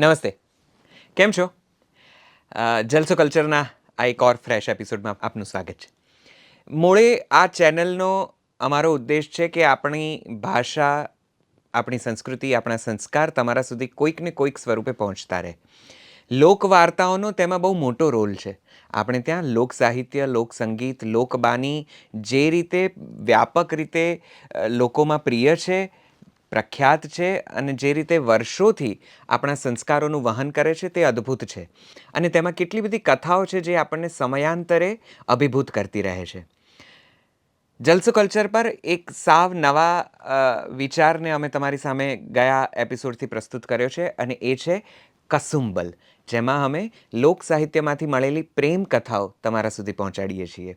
નમસ્તે. કેમ છો? જલસો કલ્ચરના આ એક ઓર ફ્રેશ એપિસોડમાં આપનું સ્વાગત છે. મૂળે આ ચેનલનો અમારો ઉદ્દેશ છે કે આપણી ભાષા, આપણી સંસ્કૃતિ, આપણા સંસ્કાર તમારા સુધી કોઈક ને કોઈક સ્વરૂપે પહોંચતા રહે. લોકવાર્તાઓનો તેમાં બહુ મોટો રોલ છે. આપણે ત્યાં લોક સાહિત્ય, લોક સંગીત, લોકબાની જે રીતે વ્યાપક રીતે લોકોમાં પ્રિય છે પ્રખ્યાત છે અને જે રીતે વર્ષોથી આપણા સંસ્કારોનું વહન કરે છે તે અદ્ભુત છે. અને તેમાં કેટલી બધી કથાઓ છે જે આપણને સમયાંતરે અભિભૂત કરતી રહે છે. જલસો કલ્ચર પર એક સાવ નવા વિચારને અમે તમારી સામે ગયા એપિસોડથી પ્રસ્તુત કર્યો છે અને એ છે કસુંબલ, જેમાં અમે લોક સાહિત્યમાંથી મળેલી પ્રેમ કથાઓ તમારા સુધી પહોંચાડીએ છીએ.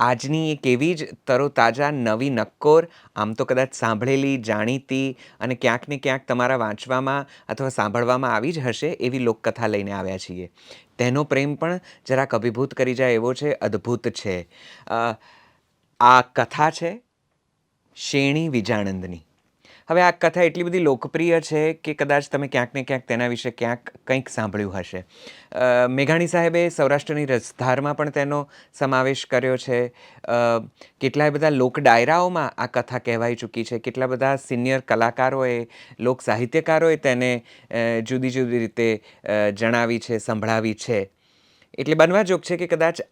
આજની એક એવી જ તરોતાજા નવી નક્કોર, આમ તો કદાચ સાંભળેલી, જાણીતી અને ક્યાંક ને ક્યાંક તમારા વાંચવામાં અથવા સાંભળવામાં આવી જ હશે એવી લોકકથા લઈને આવ્યા છીએ. તેનો પ્રેમ પણ જરાક અભિભૂત કરી જાય એવો છે, અદ્ભુત છે. આ કથા છે શેણી વિજાણંદની હવે આ કથા એટલી બધી લોકપ્રિય છે કે કદાચ તમે ક્યાંક ને ક્યાંક તેના વિશે ક્યાંક કંઈક સાંભળ્યું હશે. મેઘાણી સાહેબે સૌરાષ્ટ્રની રસધારમાં પણ તેનો સમાવેશ કર્યો છે. કેટલાય બધા લોક ડાયરાઓમાં આ કથા કહેવાઈ ચૂકી છે. કેટલા બધા સિનિયર કલાકારોએ, લોક સાહિત્યકારોએ તેને જુદી જુદી રીતે જણાવી છે, સંભળાવી છે. એટલે બનવા જોગ છે કે કદાચ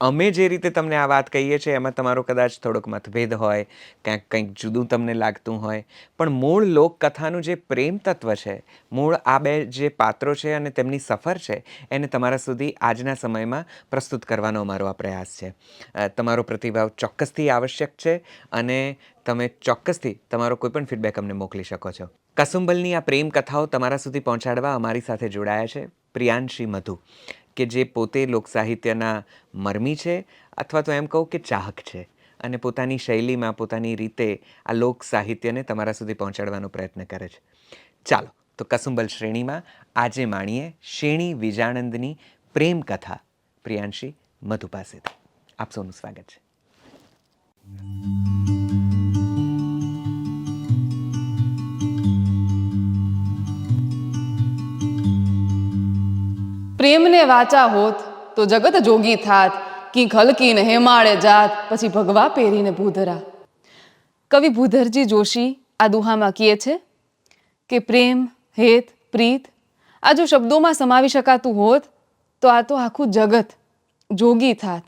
અમે જે રીતે તમને આ વાત કહીએ છીએ, એમાં તમારો કદાચ થોડોક મતભેદ હોય, ક્યાંક કંઈક જુદું તમને લાગતું હોય, પણ મૂળ લોકકથાનું જે પ્રેમ તત્વ છે, મૂળ આ બે જે પાત્રો છે અને તેમની સફર છે, એને તમારા સુધી આજના સમયમાં પ્રસ્તુત કરવાનો અમારો આ પ્રયાસ છે. તમારો પ્રતિભાવ ચોક્કસથી આવશ્યક છે અને તમે ચોક્કસથી તમારો કોઈપણ ફીડબેક અમને મોકલી શકો છો. કસુંબલની આ પ્રેમ કથાઓ તમારા સુધી પહોંચાડવા અમારી સાથે જોડાયા છે. પ્રિયાંશી મધુ. કે જે પોતે લોકસાહિત્યના મરમી છે અથવા તો એમ કહું કે ચાહક છે અને પોતાની શૈલીમાં, પોતાની રીતે આ લોક સાહિત્યને તમારા સુધી પહોંચાડવાનો પ્રયત્ન કરે છે. ચાલો, તો કસુંબલ શ્રેણીમાં આજે માણીએ શ્રેણી વિજાણંદની પ્રેમ કથા. પ્રિયાંશી મધુ પાસેથી. આપ સૌનું સ્વાગત છે. પ્રેમને વાચા હોત તો જગત જોગી થાત કી ખલકીને હેમાળે જાત, પછી ભગવા પહેરીને ભૂધરા. કવિ ભૂધરજી જોશી આ દુહામાં કહે છે કે પ્રેમ, હેત, પ્રીત, આ જો શબ્દોમાં સમાવી શકાતું હોત, તો આ તો આખું જગત જોગી થાત.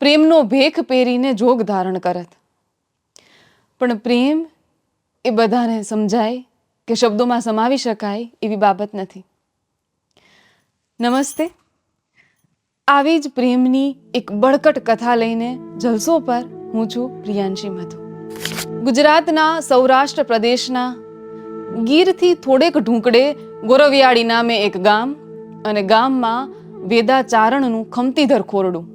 પ્રેમનો ભેખ પહેરીને જોગ ધારણ કરત. પણ પ્રેમ એ બધાને સમજાય કે શબ્દોમાં સમાવી શકાય એવી બાબત નથી. નમસ્તે. આવી જ પ્રેમની એક બળકટ કથા લઈને જલસો પર હું છું પ્રિયાંશી મધુ. ગુજરાતના સૌરાષ્ટ્ર પ્રદેશના ગીરથી થોડેક ઢૂંકડે ગોરવિયાળી નામે એક ગામ અને ગામમાં વેદાચારણનું ખમતીધર ખોરડું.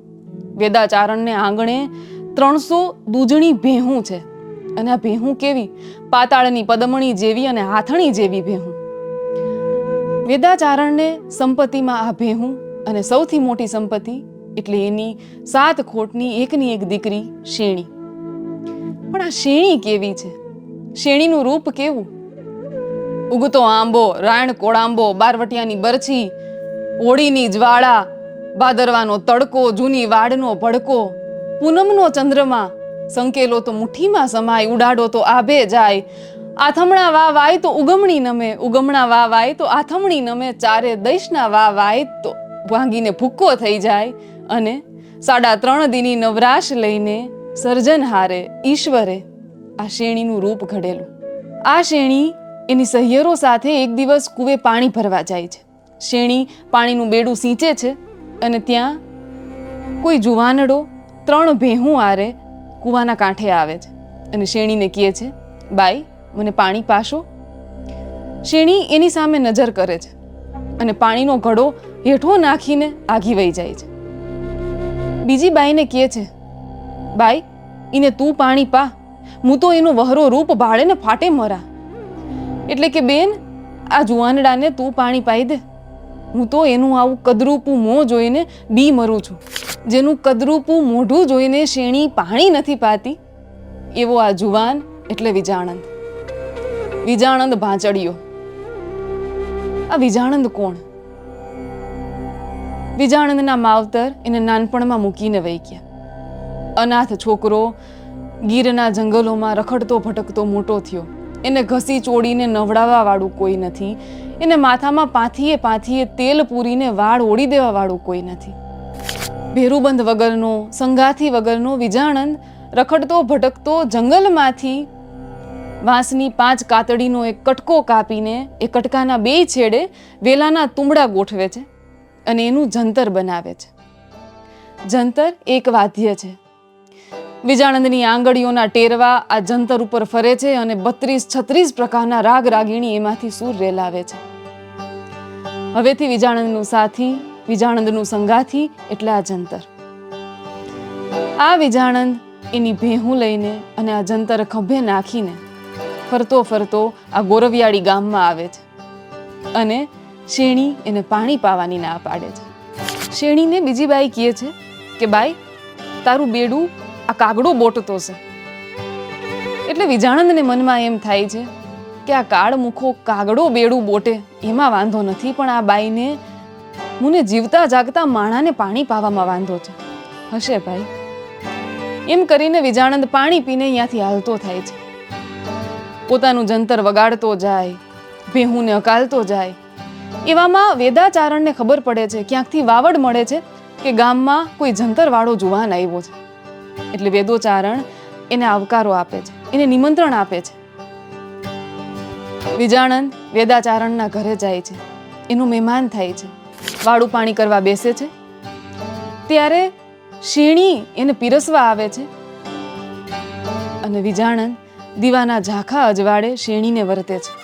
વેદાચારણને આંગણે ત્રણસો દૂજણી ભેહું છે અને આ ભેહું કેવી? પાતાળની પદમણી જેવી અને હાથણી જેવી ભેહું. વેદાચારણને સંપત્તિમાં આ ભેહું અને સૌથી મોટી સંપત્તિ એટલે એની સાત ખોટની એકની એક દીકરી શેણી. પણ આ શેણી કેવી છે? શેણીનું રૂપ કેવું? ઉગતો આંબો રાયણ કોળાંબો બારવટિયાની બરછી, હોળીની જ્વાળા બાદરવાનો તડકો, જૂની વાડનો ભડકો, પૂનમનો ચંદ્રમા, સંકેલો તો મુઠ્ઠીમાં સમાય, ઉડાડો તો આભે જાય આથમણા વા વાય તો ઉગમણી નમે, ઉગમણા વા વાય તો આથમણી નમે, ચારે દૈશના વા વાય તો ભાંગીને ભૂક્કો થઈ જાય અને સાડા ત્રણ દીની નવરાશ લઈને સર્જનહારે ઈશ્વરે આ શેણીનું રૂપ ઘડેલું. આ શેણી એની સહિયરો સાથે એક દિવસ કૂવે પાણી ભરવા જાય છે. શેણી પાણીનું બેડું સિંચે છે અને ત્યાં કોઈ જુવાનડો ત્રણ ભેહું આરે કૂવાના કાંઠે આવે છે અને શેણીને કહે છે, બાઈ મને પાણી પાશો? શેણી એની સામે નજર કરે છે અને પાણીનો ઘડો હેઠો નાખીને આગી વહી જાય છે. બીજી બાઈને કહે છે, બાઈ એને તું પાણી પા. હું તો એનો વહરો રૂપ ભાળે ને ફાટે મરા. એટલે કે બેન, આ જુવાનડાને તું પાણી પાઈ દે. હું તો એનું આવું કદરૂપું મોં જોઈને બી મરું છું. જેનું કદરૂપું મોઢું જોઈને શેણી પાણી નથી પાતી. એવો આ જુવાન એટલે વિજાણંદ. વિજાણંદ ભાંચડિયો. આ વિજાણંદ કોણ? વિજાણંદના માવતર એને નાનપણમાં મૂકીને વહી ગયા અનાથ છોકરો ગીરના જંગલોમાં રખડતો ભટકતો મોટો થયો. એને ઘસી ચોડીને નવડાવવા વાળું કોઈ નથી. એને માથામાં પાથીએ પાથીએ તેલ પૂરીને વાળ ઓળી દેવા વાળું કોઈ નથી. ભેરુબંધ વગરનો, સંગાથી વગરનો વિજાણંદ રખડતો ભટકતો જંગલમાંથી વાંસની પાંચ કાતડીનો એક કટકો કાપીને એ કટકાના બે છેડે વેલાના તુંબડા ગોઠવે છે અને એનું જંતર બનાવે છે. જંતર એક વાદ્ય છે. વિજાણંદની આંગળીઓના ટેરવા આ જંતર ઉપર ફરે છે અને બત્રીસ છત્રીસ પ્રકારના રાગ રાગીણી એમાંથી સૂર રેલાવે છે. હવેથી વિજાણંદનું સાથી, વિજાણંદનું સંગાથી એટલે આ જંતર. આ વિજાણંદ એની ભેહું લઈને અને આ જંતર ખભે નાખીને ફરતો ફરતો આ ગોરવિયાળી ગામમાં આવે છે અને શેણી એને પાણી પાવાની ના પાડે છે. શેણીને બીજી બાઈ કહે છે કે, બાઈ, તારું બેડું આ કાગડો બોટતો છે. એટલે વિજાણંદને મનમાં એમ થાય છે કે, આ કાળ મુખો કાગડો બેડું બોટે, એમાં વાંધો નથી, પણ આ બાઈને મને જીવતા જાગતા માણાને પાણી પાવામાં વાંધો છે. હશે ભાઈ. એમ કરીને વિજાણંદ પાણી પીને અહીંયાથી હાલતો થાય છે. પોતાનું જંતર વગાડતો જાય, ભેહુંને અકાલતો જાય. એવામાં વેદાચારણને ખબર પડે છે, ક્યાંકથી વાવડ મળે છે કે ગામમાં કોઈ જંતરવાળો જુવાન આવ્યો છે. એટલે વેદોચારણ એને આવકારો આપે છે, એને નિમંત્રણ આપે છે. વિજાણંદ વેદાચારણના ઘરે જાય છે, એનું મહેમાન થાય છે, વાળું પાણી કરવા બેસે છે. ત્યારે શેણી એને પીરસવા આવે છે. અને વિજાણંદ દીવાના ઝાંખા અજવાળે શેણીને વર્તે છે.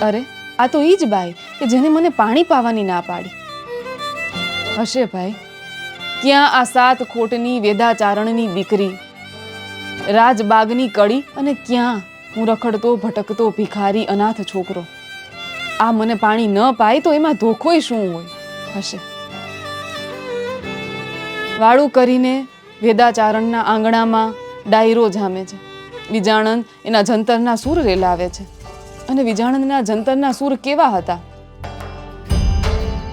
અરે, આ તો ઈ જ બાઈ કે જેને મને પાણી પાવાની ના પાડી. હશે ભાઈ, ક્યાં આ સાત ખોટની વેદાચારણની દીકરી? રાજબાગની કડી અને ક્યાં હું રખડતો, ભટકતો, ભિખારી, અનાથ છોકરો? આ મને પાણી ન પાય તો એમાં ધોખોય શું હોય? હશે. વાળું કરીને વેદાચારણના આંગણામાં ડાયરો જામે છે. વિજાણંદ એના જંતરના સૂર રેલાવે છે. અને વિજાણંદના જંતરના સૂર કેવા હતા?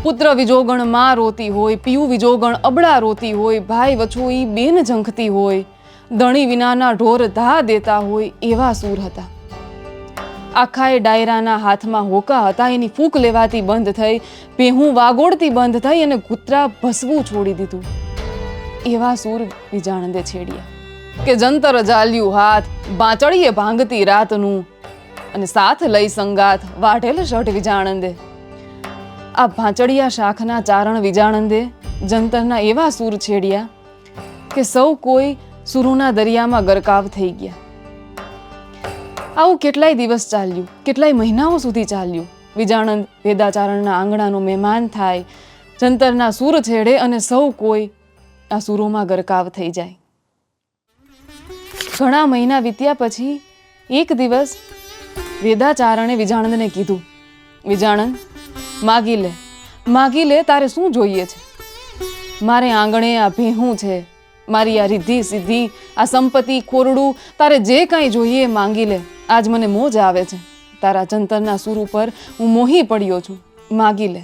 પુત્ર વિજોગણમાં રોતી હોય, પિયુ વિજોગણ અબળા રોતી હોય, ભાઈ વછોઈ બેન ઝંખતી હોય દણી વિનાના ઢોર ધા દેતા હોય એવા સૂર હતા. આખાએ ડાયરાના હાથમાં હોકા હતા, એની ફૂંક લેવાતી બંધ થઈ, ભેહું વાગોળતી બંધ થઈ અને કૂતરા ભસવું છોડી દીધું. એવા સૂર વિજાણંદે છેડ્યા. કે જંતર જાલ્યું હાથ બાંચળીએ ભાંગતી રાતનું. અને સાથ લઈ સંગાત વાઢેલ શઠ વિજાણંદે. આ ભાંચડિયા શાખના ચારણ વિજાણંદે, જંતરના એવા સૂર છેડ્યા, કે સૌ કોઈ સુરોના દરિયામાં ગરકાવ થઈ ગયા. આવું કેટલાય દિવસ ચાલ્યું, કેટલાય મહિનાઓ સુધી ચાલ્યું. વિજાણંદ વેદાચારણના આંગણાનો મહેમાન થાય, જંતરના સૂર છેડે અને સૌ કોઈ આ સૂરોમાં ગરકાવ થઈ જાય. ઘણા મહિના વીત્યા પછી એક દિવસ વેદાચારણે વિજાણંદને કીધું, વિજાણંદ, માગી લે. માગી લે તારે શું જોઈએ છે? મારે આંગણે આ ભેહું છે. મારી આ રિદ્ધિ સિદ્ધિ, આ સંપત્તિ, ખોરડું, તારે જે કાંઈ જોઈએ માંગી લે. આજ મને મોજ આવે છે. તારા જંતરના સૂર ઉપર હું મોહી પડ્યો છું. માગી લે.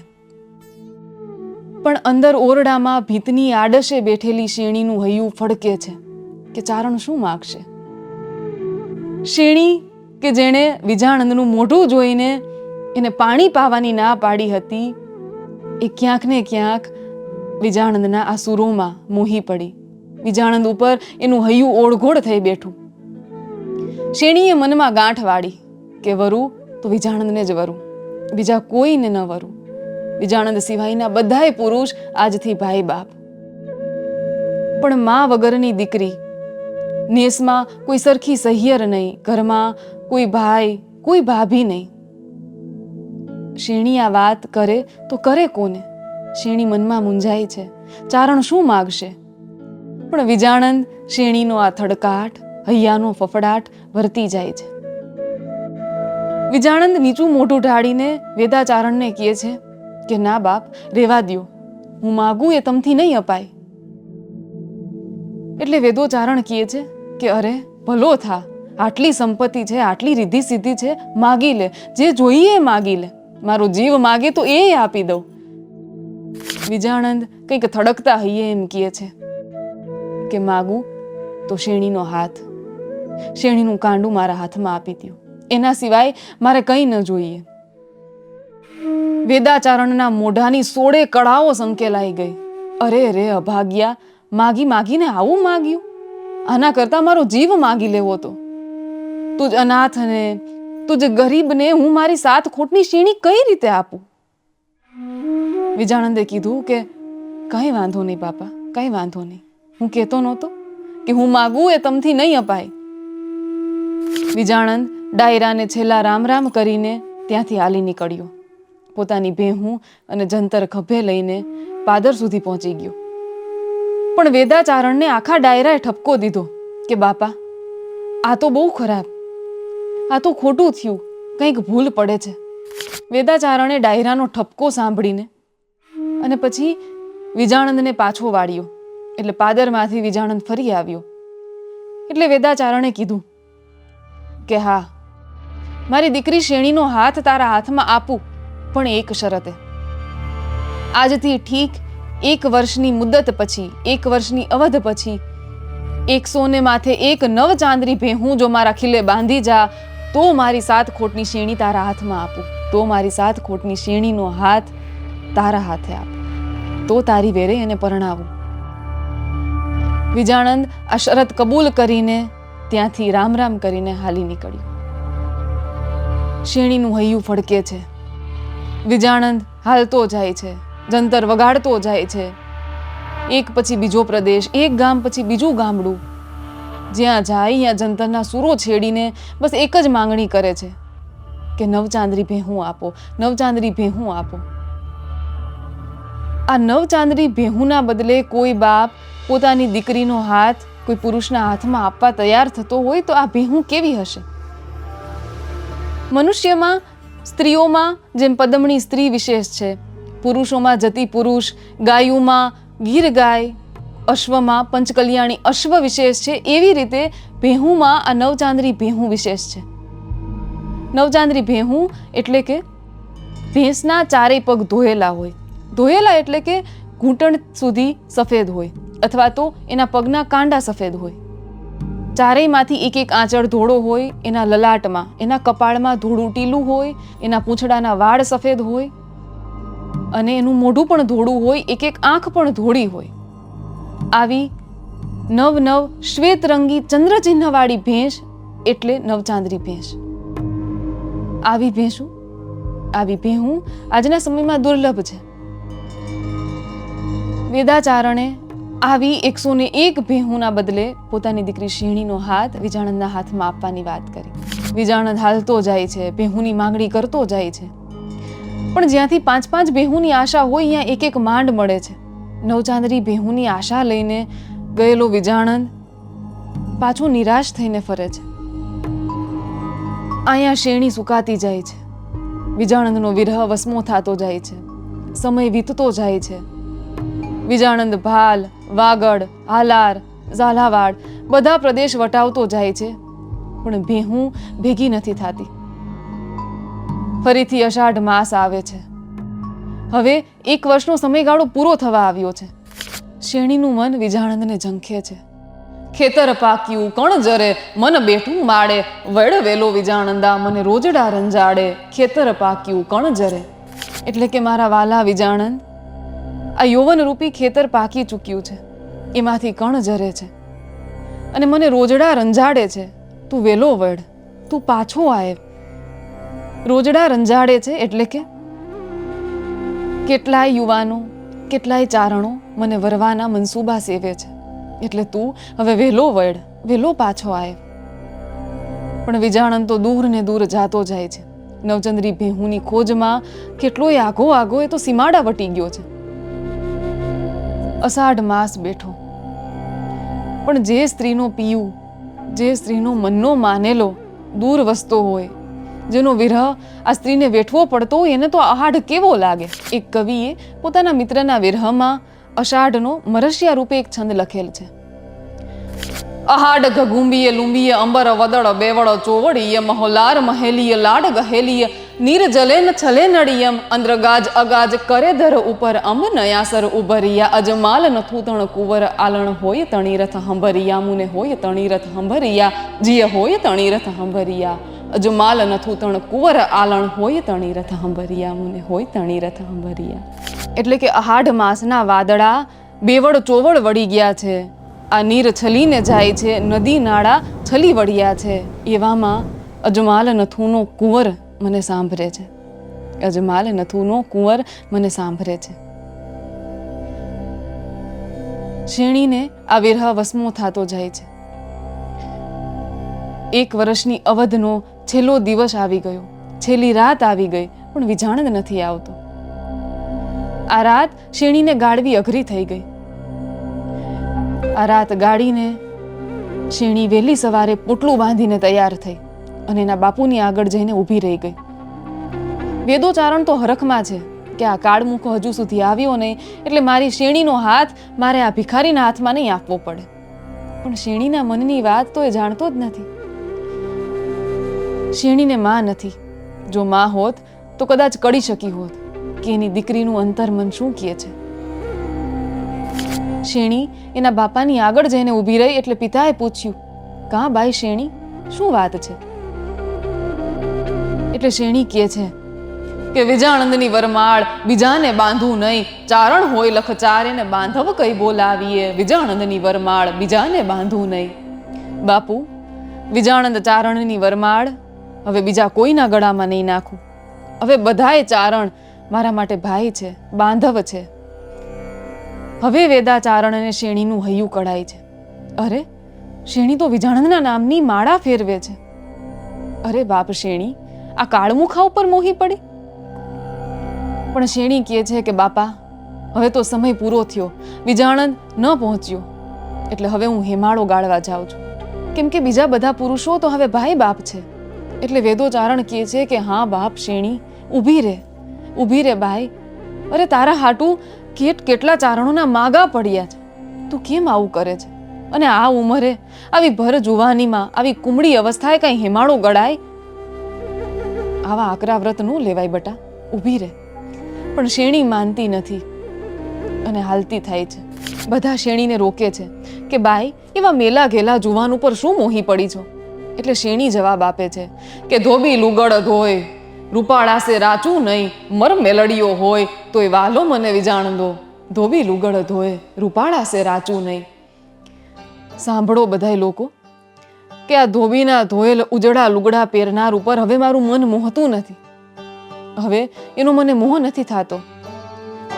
પણ અંદર ઓરડામાં ભીતની આડશે બેઠેલી શેણીનું હૈયું ફડકે છે. કે ચારણ શું માગશે? શેણી કે જેણે વિજાણંદનું મોઢું જોઈને એને પાણી પાવાની ના પાડી હતી, એ ક્યાંક ને ક્યાંક વિજાણંદના આ સુરોમાં મોહી પડી. વિજાણંદ ઉપર એનું હૈયું ઓળઘોળ થઈ બેઠું. શેણીએ મનમાં ગાંઠ વાળી કે, વરું, તો વિજાણંદને જ વરું. બીજા કોઈને ન વરું. વિજાણંદ સિવાયના બધાય પુરુષ આજથી ભાઈ બાપ પણ મા વગરની દીકરી નેસમાં કોઈ સરખી સહિયર નહીં, ઘરમાં કોઈ ભાઈ, કોઈ ભાભી નહીં. શેણી આ વાત કરે તો કરે કોને? શેણી મનમાં મૂંઝાય છે. ચારણ શું માગશે? પણ વિજાણંદ શેણીનો આ થડકાટ, હૈયાનો ફફડાટ વર્તી જાય છે. વિજાણંદ નીચું મોઢું ઢાળીને વેદાચારણને કહે છે કે, ના બાપ, રેવા દ્યો. હું માગું એ તમથી નહીં અપાય. એટલે વેદોચારણ કહે છે કે અરે, ભલો થા. આટલી સંપત્તિ છે, આટલી રીધિ સિદ્ધિ છે, માગી લે. જે જોઈએ માગી લે. મારો જીવ માગે તો એ આપી દઉં. વિજાણંદ કંઈક થડકતા હૈયે એમ કહે છે કે માગું તો શેણીનો હાથ. શેણીનું કાંડું મારા હાથમાં આપી દો એના સિવાય મારે કંઈ ન જોઈએ. વેદાચારણના મોઢાની સોળે કળાઓ સંકેલાઈ ગઈ. અરે રે અભાગ્યા, માગી માગીને આવું માગ્યું? આના કરતાં મારો જીવ માગી લેવો તો તું જ અનાથ ને તું જ ગરીબને હું મારી સાત ખોટની શીણી કઈ રીતે આપું? વિજાણંદે કીધું કે, કંઈ વાંધો નહીં બાપા, કંઈ વાંધો નહીં. હું કહેતો નહોતો કે હું માગું એ તમથી નહીં અપાય. વિજાણંદ ડાયરાને છેલ્લા રામ રામ કરીને ત્યાંથી હાલી નીકળ્યો. પોતાની ભેહું અને જંતર ખભે લઈને પાદર સુધી પહોંચી ગયો. પણ વેદાચારણને આખા ડાયરાએ ઠપકો દીધો કે બાપા, આ તો બહુ ખરાબ. આ તો ખોટું થયું. કંઈક ભૂલ પડે છે. વેદાચારણે ડાયરાનો ઠપકો સાંભળીને અને પછી વિજાણંદને પાછો વાળ્યો. એટલે પાદરમાંથી વિજાણંદ ફરી આવ્યો. એટલે વેદાચારણે કીધું કે હા, મારી દીકરી શેણીનો હાથ તારા હાથમાં આપું, પણ એક શરતે. આજથી ઠીક એક વર્ષની મુદત પછી, એક વર્ષની અવધ પછી એકસો ને માથે એક નવ ચાંદરી ભેહું જો મારા ખીલે બાંધી જા, તો મારી સાત ખોટની શેણી તારા હાથમાં આપું. તો મારી સાત ખોટની શેણીનો હાથ તારા હાથે આપ. તો તારી વેરે એને પરણાવું. વિજાણંદ આ શરત કબૂલ કરીને ત્યાંથી રામ રામ કરીને હાલી નીકળ્યું. શેણીનું હૈયું ફડકે છે. વિજાણંદ હાલતો જાય છે. જંતર વગાડતો જાય છે. એક પછી બીજો પ્રદેશ, એક ગામ પછી બીજું ગામડું. જ્યાં જાય, ત્યાં જંતરના સૂરો છેડીને બસ એક જ માંગણી કરે છે કે નવચાંદરી ભેહું આપો, નવચાંદરી ભેહું આપો. આ નવચાંદરી ભેહુંના બદલે કોઈ બાપ પોતાની દીકરીનો હાથ કોઈ પુરુષના હાથમાં આપવા તૈયાર થતો હોય તો આ ભેહું કેવી હશે? મનુષ્યમાં, સ્ત્રીઓમાં જેમ પદમણી સ્ત્રી વિશેષ છે પુરુષોમાં જતી પુરુષ, ગાયુમાં ગીર ગાય, અશ્વમાં પંચકલ્યાણી અશ્વ વિશેષ છે. એવી રીતે ભેહુંમાં આ નવચાંદરી ભેહું વિશેષ છે. નવચાંદરી ભેહું એટલે કે ભેંસના ચારેય પગ ધોયેલા હોય. ધોયેલા એટલે કે ઘૂંટણ સુધી સફેદ હોય અથવા તો એના પગના કાંડા સફેદ હોય. ચારેયમાંથી એક એક આંચળ ધોળો હોય, એના લલાટમાં, એના કપાળમાં ધોળું ટીલું હોય, એના પૂંછડાના વાળ સફેદ હોય અને એનું મોઢું પણ ધોળું હોય, એક એક આંખ પણ ધોળી હોય. આવી નવ નવ શ્વેત રંગી ચંદ્રચિહ્નવાળી ભેંસ એટલે નવચાંદરી ભેંસ. આવી ભેંસું આવી ભેહું આજના સમયમાં દુર્લભ છે. વેદાચારણે આવી એકસો ને એક ભેહુંના બદલે પોતાની દીકરી શીણીનો હાથ વિજાણંદના હાથમાં આપવાની વાત કરી. વિજાણંદ હાલતો જાય છે ભેહુંની માંગણી કરતો જાય છે. પણ જ્યાંથી પાંચ પાંચ બેહુની આશા હોય, ત્યાં એક એક માંડ મળે છે. નવચાંદરી બેહુની આશા લઈને ગયેલો વિજાણંદ પાછો નિરાશ થઈને ફરે છે. અહીંયા શેણી સુકાતી જાય છે. વિજાણંદનો વિરહ વસમો થતો જાય છે. સમય વીતતો જાય છે. વિજાણંદ ભાલ, વાગડ, હાલાર, ઝાલાવાડ બધા પ્રદેશ વટાવતો જાય છે. પણ ભેહું ભેગી નથી થતી. ફરીથી અષાઢ માસ આવે છે. હવે એક વર્ષનો સમયગાળો પૂરો થવા આવ્યો છે. શેણીનું મન વિજાણંદને ઝંખે છે. ખેતર પાક્યું, કણ જરે, મન બેઠું માડે વડ વેલો વિજાણંદા, મને રોજડા રંજાડે ખેતર પાક્યું, કણ જરે. એટલે કે મારા વાલા વિજાણંદ, આ યૌવન રૂપી ખેતર પાકી ચૂક્યું છે. એમાંથી કણ જરે છે. અને મને રોજડા રંજાડે છે. તું વેલો વડ, તું પાછો આય. રોજડા રંજાડે છે એટલે કે? કેટલાય યુવાનો, કેટલાય ચારણો મને વરવાના મનસૂબા સેવે છે. એટલે તું હવે વહેલો વડ વહેલો પાછો આય. પણ વિજાણન તો દૂર ને દૂર જાતો જાય છે. નવચંદ્રી ભેહુની ખોજમાં કેટલોય આગો આગો એ તો સીમાડા વટી ગયો છે. અષાઢ માસ બેઠો. પણ જે સ્ત્રીનો પીયું જે સ્ત્રીનો મનનો માનેલો, દૂર વસતો હોય જેનો વિરહ આ સ્ત્રીને વેઠવો પડતો એને તો આહાડ કેવો લાગે? એક કવિએ પોતાના મિત્રના વિરહમાં અષાઢનો મરશિયા રૂપે એક છંદ લખેલ છે. અહાડ ઘઘુંબીએ લુંબીએ અંબર વદળ બેવળ ચોવડીએ મહોલાર મહેલીએ લાડ ગહેલીએ નીર જલે ન છલે નડિયમ અંદ્રગાજ અગાજ કરે ધર ઉપર અમ નયાસર ઉભરિયા અજમાલ નથું તણ કુંવર આલણ હોય તણીરથ હંભરિયા મુને હોય તણીરથ હંભરિયા જીય હોય તણીરથ હંભરિયા અજમાલ નથું તણ કુંવર આલણ હોય તણીરથ હંભરિયા, મુને હોય તણીરથ હંભરિયા. એટલે કે અહાઢ માસના વાદળા બેવડ ચોવડ વળી ગયા છે. આ નીર છલીને જાય છે, નદી નાળા છલી વળ્યા છે. એવામાં અજમાલ નથુનો કુંવર મને સાંભળે છે. અજમાલ નથુનો કુંવર મને સાંભળે છે. શેણીને આ વિરહ વસમો થતો જાય છે. એક વર્ષની અવધનો છેલ્લો દિવસ આવી ગયો. છેલ્લી રાત આવી ગઈ, પણ વિજાણદ નથી આવતો. આ રાત શેણીને ગાળવી અઘરી થઈ ગઈ. આ રાત ગાડીને શેણી વહેલી સવારે પોટલું બાંધીને તૈયાર થઈ અને એના બાપુની આગળ જઈને ઊભી રહી ગઈ. વેદોચારણ તો હરખમાં છે કે આ કાળમુખો હજુ સુધી આવ્યો નહીં, એટલે મારી શેણીનો હાથ મારે આ ભિખારીના હાથમાં નહીં આપવો પડે. પણ શેણીના મનની વાત તો એ જાણતો જ નથી. શેણીને માં નથી. જો માં હોત, તો કદાચ કડી શકી હોત કે એની દીકરીનું અંતરમન શું કહે છે? શેણી એના બાપાની આગળ જઈને ઊભી રહી એટલે પિતાએ પૂછ્યું, કાં બાઈ શેણી? શું વાત છે? એટલે શેણી કહે છે કે, વિજાણંદની વરમાળ, બીજાને બાંધવું નહીં. ચારણ હોય લખ ચારે ને બાંધવ કઈ બોલાવીએ. વિજાણંદની વરમાળ, બીજાને બાંધવું નહીં. બાપુ, વિજાણંદ ચારણની વરમાળ હવે બીજા કોઈના ગળામાં નહીં નાખું. હવે બધાય ચારણ મારા માટે ભાઈ છે, બાંધવ છે. હવે વેદા ચારણ અને શેણીનું હૈયું કળાય છે. અરે, શેણી તો વિજાણના નામની માળા ફેરવે છે. અરે બાપ શેણી, આ કાળમુખા ઉપર મોહી પડી. પણ શેણી કહે છે કે બાપા, હવે તો સમય પૂરો થયો, વિજાણંદ ન પહોંચ્યો. એટલે હવે હું હેમાળો ગાળવા જાઉં છું. કેમ કે બીજા બધા પુરુષો તો હવે ભાઈ બાપ છે. એટલે વેદોચારણ કહે છે કે, હા, બાપ, શેણી, ઊભી રહે ઊભી રહે ભાઈ અરે, તારા હાટું કેટ કેટલા ચારણોના માગા પડ્યા છે. તું કેમ આવું કરે છે? અને આ ઉંમરે આવી ભર જુવાનીમાં, આવી કુમળી અવસ્થાએ કઈ હેમાળો ગળાય? આવા આકરા વ્રત ન લેવાય બટા, ઊભી રહે પણ શેણી માનતી નથી. અને હાલતી થાય છે. બધા શેણીને રોકે છે કે, બાઈ, એવા મેલા ઘેલા જુવાન ઉપર શું મોહી પડી છો? એટલે શેણી જવાબ આપે છે કે ધોબી લુગડ ધોય રૂપાળાસે રાચું નહીં મર મેલડીઓ હોય, તોય વાલો મને વિજાણ દો. ધોબી લુગડ ધોય રૂપાળાસે રાચું નહીં. સાંભળો બધાય લોકો કે આ ધોબીના ધોયેલ ઉજળા લુગડા પહેરનાર ઉપર હવે મારું મન મોહતું નથી. હવે એનો મને મોહ નથી થતો.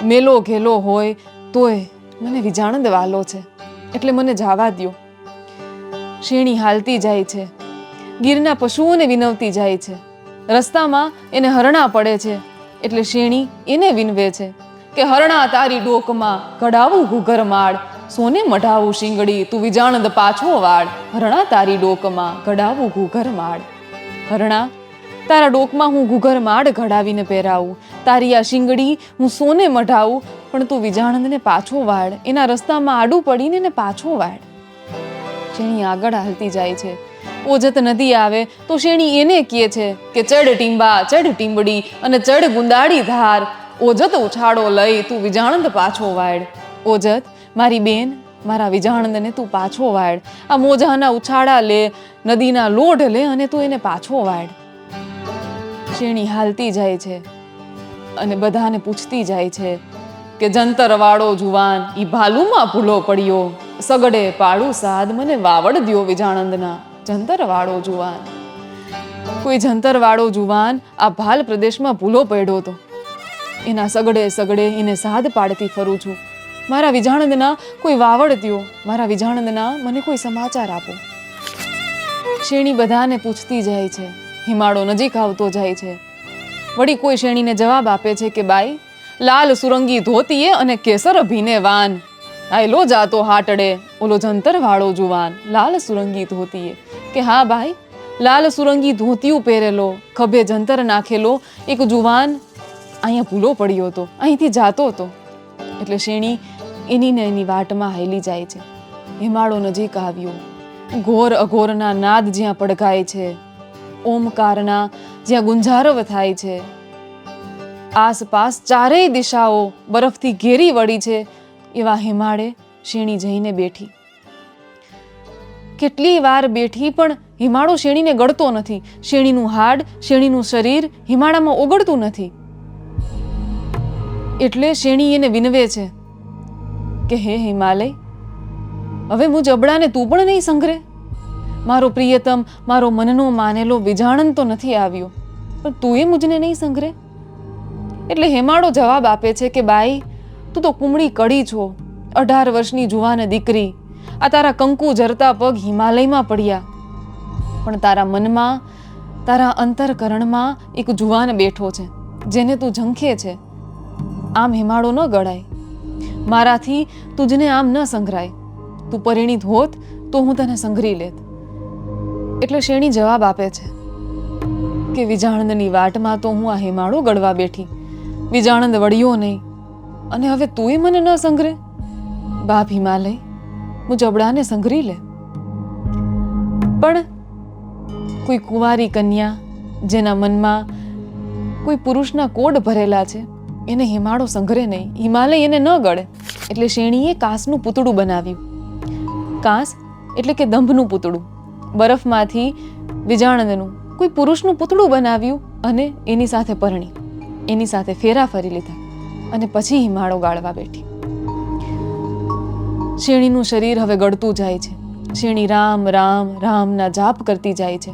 મેલો ઘેલો હોય, તોય મને વિજાણંદ વાલો છે. એટલે મને જાવા દ્યો. શેણી હાલતી જાય છે. ગીરના પશુઓને વિનવતી જાય છે. રસ્તામાં એને હરણા પડે છે. એટલે શેણી એને વિનવે છે કે, હરણા તારી ડોકમાં ઘડાવું ઘૂઘર માળ, સોને મઢાવું શીંગડી, તું વિજાણદ પાછો વાળ. હરણા તારી ડોકમાં ઘડાવું ઘૂઘર માળ. હરણા, તારા ડોકમાં હું ઘૂઘર માડ ઘડાવીને પહેરાવું. તારી આ શીંગડી હું સોને મઢાવું, પણ તું વિજાણંદને પાછો વાળ. એના રસ્તામાં આડું પડીને ને પાછો વાળ. શેણી આગળ હાલતી જાય છે. ઓજત નદી આવે, તો શેણી એને કહે છે કે ચડ ટીંબા ચડ ટીંબડી અને ચડ ગુંદાડી ધાર. ઓજત ઉછાળો લઈ તું વિજાણંદ પાછો વાળ. ઓજત, મારી બેન, મારા વિજાણંદને તું પાછો વાળ. આ મોજાના ઉછાળા લે, નદીના લોઢ લે અને તું એને પાછો વાળ. શેણી હાલતી જાય છે અને બધાને પૂછતી જાય છે કે જંતરવાળો જુવાન, ઈ ભાલુમાં ભૂલો પડ્યો. સગડે પાડું સાદ મને વાવડ દ્યો વિજાણંદના. જંતરવાળો જુવાન. કોઈ જંતરવાળો જુવાન આ ભાલ પ્રદેશમાં ભૂલો પડ્યો હતો એના સગડે સગડે એને સાદ પાડતી ફરું છું. મારા વિજાણંદના કોઈ વાવડ દો મારા વિજાણંદના મને કોઈ સમાચાર આપો. શેણી બધાને પૂછતી જાય છે, હિમાળો નજીક આવતો જાય છે. વળી કોઈ શેણીને જવાબ આપે છે કે, બાઈ, લાલ સુરંગી ધોતીએ અને કેસર ભીને વાન. આયલો જાતો હાટડે. ઓલો જંતર વાળો જુવાન, લાલ સુરંગી ધોતીએ. કે હા ભાઈ, લાલ સુરંગી ધોતિયું પહેરેલો, ખભે જંતર નાખેલો, એક જુવાન અહીંયા ભૂલો પડ્યો હતો, અહીંથી જાતો હતો. એટલે શેણી એની ને એની વાટમાં હાલી જાય છે. હિમાળો નજીક આવ્યો. ઘોર અઘોરના નાદ જ્યાં પડઘાય છે. ઓમકારના જ્યાં ગુંજારવ થાય છે. આસપાસ ચારેય દિશાઓ બરફથી ઘેરી વળી છે. એવા હિમાળે શેણી જઈને બેઠી. કેટલી વાર બેઠી પણ હિમાળો શેણીને ગળતો નથી. શેણીનું હાડ, શેણીનું શરીર હિમાળામાં ઓગળતું નથી. એટલે શેણી એને વિનવે છે કે, હે હિમાલય, હવે હું જબડાને તું પણ નહીં સંઘરે. મારો પ્રિયતમ, મારો મનનો માનેલો વિજાણન તો નથી આવ્યો, પણ તું એ મુજને નહીં સંઘરે. એટલે હેમાળો જવાબ આપે છે કે, બાઈ તું તો કુમળી કડી છો. અઢાર વર્ષની જુવાન દીકરી. આ તારા કંકુ જરતા પગ હિમાલયમાં પડ્યા. પણ તારા મનમાં, તારા અંતરકરણમાં એક જુવાન બેઠો છે, જેને તું ઝંખે છે. આમ હિમાળો ન ગળાય મારાથી તુજને આમ ન સંઘરાય. તું પરિણીત હોત તો હું તને સંઘરી લેત. એટલે શેણી જવાબ આપે છે કે વિજાણંદની વાટમાં તો હું આ હિમાળો ગળવા બેઠી. વિજાણંદ વળ્યો નહીં. અને હવે તુંય મને ન સંઘરે બાપ હિમાલય, હું જબડાને સંઘરી લે. પણ કોઈ કુંવારી કન્યા જેના મનમાં કોઈ પુરુષના કોડ ભરેલા છે, એને હિમાળો સંઘરે નહીં. હિમાલય એને ન ગળે. એટલે શેણીએ કાંસનું પૂતળું બનાવ્યું. કાંસ એટલે કે દંભનું પૂતળું. બરફમાંથી વિજાણંદનું કોઈ પુરુષનું પૂતળું બનાવ્યું અને એની સાથે પરણી. એની સાથે ફેરા ફરી લીધા. અને પછી હિમાળો ગાળવા બેઠી. શેણીનું શરીર હવે ગળતું જાય છે. શેણી રામ રામ, રામના જાપ કરતી જાય છે.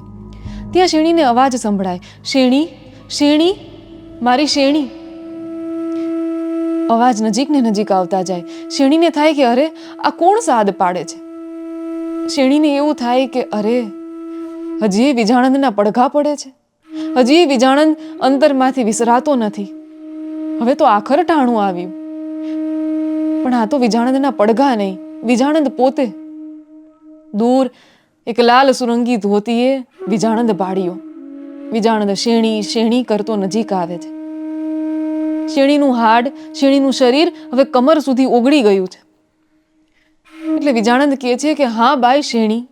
ત્યાં શેણીને અવાજ સંભળાય, શેણી શેણી, મારી શેણી. અવાજ નજીક ને નજીક આવતા જાય. શેણીને થાય કે, અરે, આ કોણ સાદ પાડે છે? શેણીને એવું થાય કે, અરે, હજી વિજાણંદના પડઘા પડે છે. હજી વિજાણંદ અંતરમાંથી વિસરાતો નથી. હવે તો આખર ટાણું આવ્યું. પણ આ તો વિજાણંદના પડઘા નહીં. વિજાણંદ પોતે. દૂર એક લાલ સુરંગી ધોતીએ વિજાણંદ પાડ્યો વિજાણંદ શેણી શેણી કરતો નજીક આવે છે. શેણીનું હાડ, શેણીનું શરીર હવે કમર સુધી ઓગળી ગયું છે. એટલે વિજાણંદ કહે છે કે, હા બાય શેણી.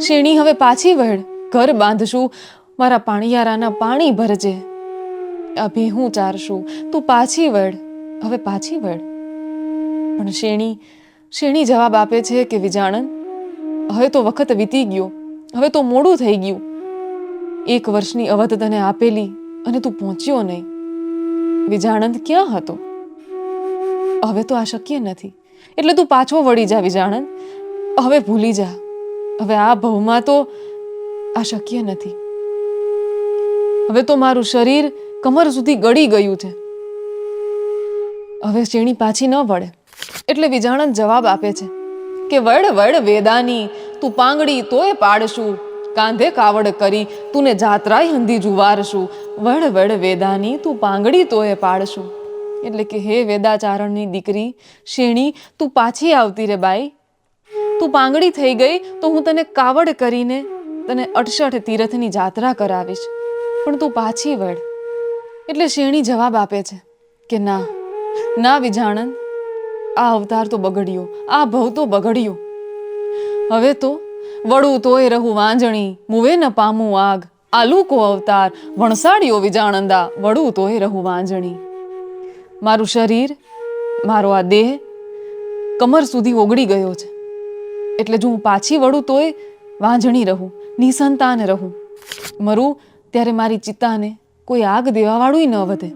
શેણી હવે પાછી વળ. ઘર બાંધશું. મારા પાણીયારાના પાણી ભરજે. આ હું ચારશું? તું પાછી વળ. હવે પાછી વળ. પણ શેણી શેણી જવાબ આપે છે કે વિજાણંદ હવે તો વખત વીતી ગયો. હવે તો મોડું થઈ ગયું. એક વર્ષની અવધ તને આપેલી અને તું પહોંચ્યો નહીં. વિજાણંદ ક્યાં હતો? હવે તો આ શક્ય નથી. એટલે તું પાછો વળી જા વિજાણંદ હવે ભૂલી જા. હવે આ ભવમાં તો આ શક્ય નથી. હવે તો મારું શરીર કમર સુધી ગળી ગયું છે. હવે શેણી પાછી ન વળે. એટલે વિજાણંદ જવાબ આપે છે કે વડ વડ વેદાની, તું પાંગડી તોય પાડશું. કાંધે કાવડ કરી તુને જાત્રાય હંધી જુવારશું. વડ વડ વેદાની, તું પાંગડી તોય પાડશું. એટલે કે, હે વેદાચારણની દીકરી, શેણી, તું પાછી આવતી રે બાઈ. તું પાંગડી થઈ ગઈ તો હું તને કાવડ કરીને તને અડસઠ તીરથની જાત્રા કરાવીશ. પણ તું પાછી વળ. એટલે શેણી જવાબ આપે છે કે ના. ના વિજાણંદ આ અવતાર તો બગડ્યો, આ ભવ તો બગડ્યો. હવે તો વડું તોય રહું વાંજણી, મુવે ન પામું આગ. આલુકો અવતાર, વણસાડ્યો વિજાણંદા વડું તોય રહું વાંજણી. મારું શરીર, મારો આ દેહ કમર સુધી ઓગળી ગયો છે. એટલે જો હું પાછી વળું તોય વાંજણી રહું, નિસંતાન રહું. મરું ત્યારે મારી ચિત્તાને કોઈ આગ દેવાવાળું ન વધે.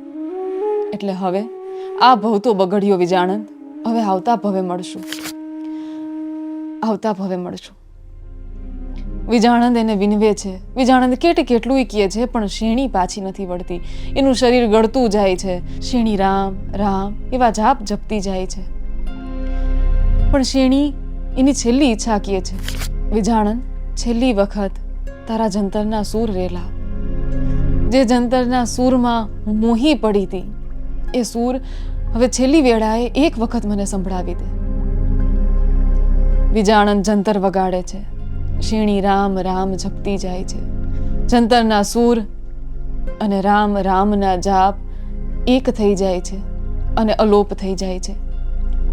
એટલે હવે આ ભવ તો બગડ્યો વિજાણંદ. હવે આવતા ભવે મળશું. આવતા ભવે મળશું. વિજાણંદ એને વિનવે છે. વિજાણંદ કેટ કેટલું કહે છે, પણ શેણી પાછી નથી વળતી. એનું શરીર ગળતું જાય છે. શેણી રામ રામ એવા જાપ જપતી જાય છે. પણ શેણી એની છેલ્લી ઈચ્છા કહે છે. વિજાણંદ, છેલ્લી વખત તારા જંતરના સૂર રેલા. જે જંતરના સૂરમાં હું મોહી પડી હતી, એ સૂર હવે છેલ્લી વેળાએ એક વખત મને સંભળાવી દે. વિજાણંદ જંતર વગાડે છે, શીણી રામ રામ જપતી જાય છે. જંતરના સૂર અને રામ રામના જાપ એક થઈ જાય છે અને અલોપ થઈ જાય છે.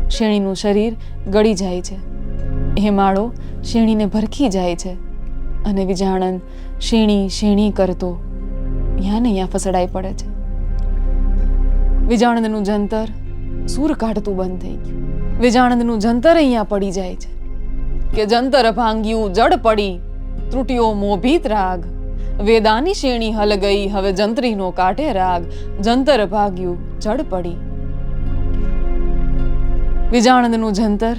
શેણીનું શરીર ગળી જાય છે. હેમાળો શેણીને ભરખી જાય છે અને વિજાણંદ શેણી શેણી કરતો ત્યાં ને અહીંયા ફસડાઈ પડે છે. વિજાણંદનું જંતર સૂર કાઢતું બંધ થઈ ગયું. વિજાણંદનું જંતર અહીંયા પડી જાય છે. કે જંતર ભાંગ્યું, જડ પડી ત્રુટિયો મોભીત રાગ. વેદાની શેણી હલ ગઈ, હવે જંત્રીનો કાઢે રાગ. જંતર ભાગ્યું, જડ પડી. વિજાણંદનું જંતર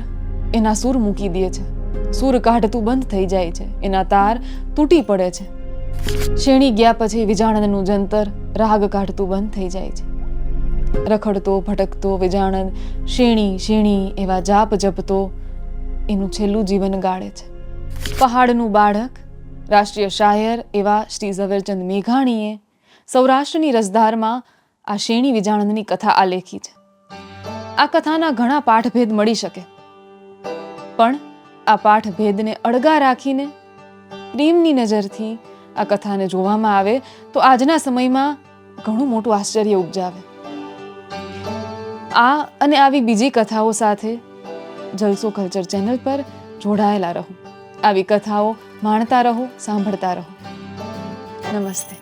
એના સૂર મૂકી દે છે. સૂર કાઢતું બંધ થઈ જાય છે. એના તાર તૂટી પડે છે. શેણી ગયા પછી વિજાણંદનું જંતર રાગ કાઢતું બંધ થઈ જાય છે. રખડતો, ભટકતો વિજાણંદ શેણી શેણી એવા જાપ જપતો એનું છેલ્લું જીવન ગાળે છે. પહાડનું બાળક, રાષ્ટ્રીય શાયર એવા શ્રી ઝવેરચંદ મેઘાણીએ સૌરાષ્ટ્રની રસધારમાં આ શેણી વિજાણંદની કથા આલેખી છે. આ કથાના ઘણા પાઠભેદ મળી શકે. પણ આ પાઠભેદને અળગા રાખીને પ્રેમની નજરથી આ કથાને જોવામાં આવે, તો આજના સમયમાં ઘણું મોટું આશ્ચર્ય ઉપજાવે. આ અને આવી બીજી કથાઓ સાથે જલસો કલ્ચર ચેનલ પર જોડાયેલા રહો. આવી કથાઓ માણતા રહો, સાંભળતા રહો. નમસ્તે.